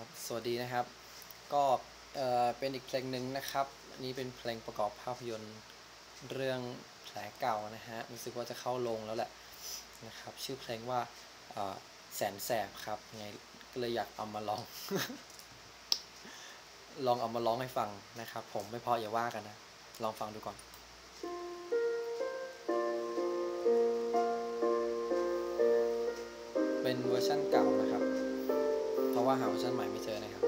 ครับสวัสดีนะครับ ก็เออเป็นอีกเพลงหนึ่งนะครับ อันนี้เป็นเพลงประกอบภาพยนตร์เรื่องแผลเก่านะฮะ รู้สึกว่าจะเข้าลงแล้วแหละนะครับ ชื่อเพลงว่าเออแสนแสบครับ ไงก็เลยอยากเอามาลอง ลองเอามาร้องให้ฟังนะครับ ผมไม่พออย่าว่ากันนะ ลองฟังดูก่อนเป็นเวอร์ชั่นเก่านะครับ ราะว่าหาเวอร์ชันใหม่ไม่เจอนะครับ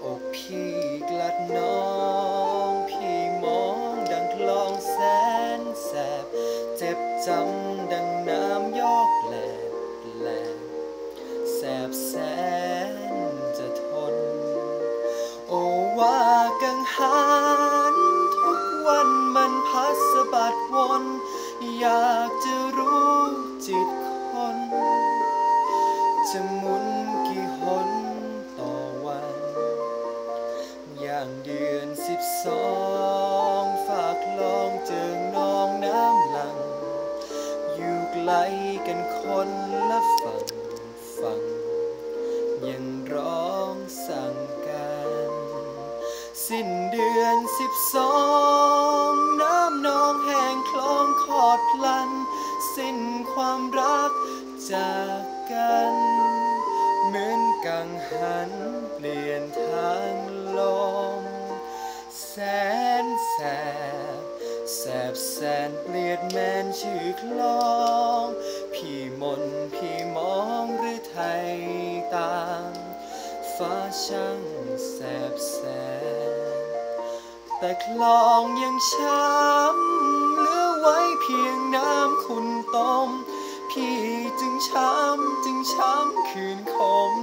โอ้พี่กลัดน้อง พี่มองดังคลองแสนแสบ เจ็บจำดังน้ำยอกแหลกแหลกแสบแสนจะทน โอ้ว่ากังหันทุกวันมันพัดสะบัดวน อยากจะรู้จิตคน จะหมุนกี่หนต่อวัน อย่างเดือนสิบสองฝากลองเจิงน้องน้ำหลัง อยู่ไกลกันคนละฝั่งฝั่งยังร้องสั่งกัน สิ้นเดือนสิบสอง แสนเปลียดแมนชื่อคลอง พี่มนพี่มองหรือไทยตาม ฟ้าช่างแสบแสน แต่คลองยังช้ำเหลือไว้เพียงน้ำขุนต้ม พี่จึงช้ำจึงช้ำคืนคม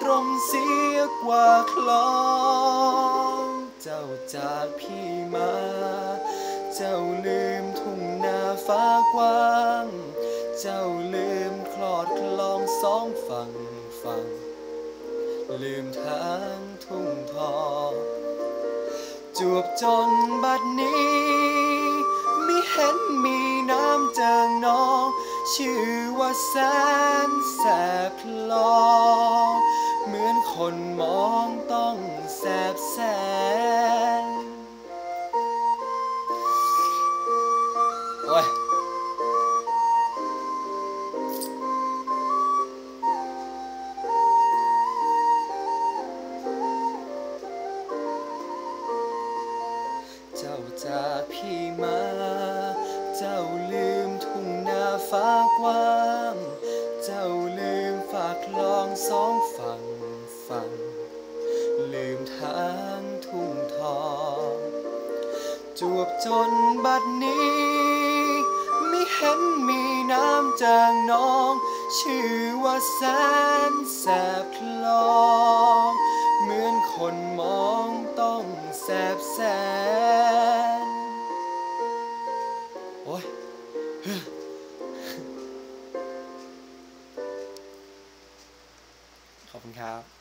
ตรงเสียกว่าคลอง เจ้าจากพี่มาากว้าง เจ้าลืมคลอดคลองสองฝั่งฝั่ง ลืมทางทุ่งทองจวบจนบัดนี้มิเห็นมีน้ำเจิงนอง ชื่อว่าแสนแสบคลอง เจ้าจากพี่มา เจ้าลืมทุ่งนาฟ้ากว้าง เจ้าลืมฝากลองสองฝั่งฝั่ง ลืมทางทุ่งทอง จวบจนบัดนี้ไม่เห็นมีน้ำจางน้อง ชื่อว่าแสนแสบคลอง เหมือนคนมองต้องแสบแสน ขอบคุณครับ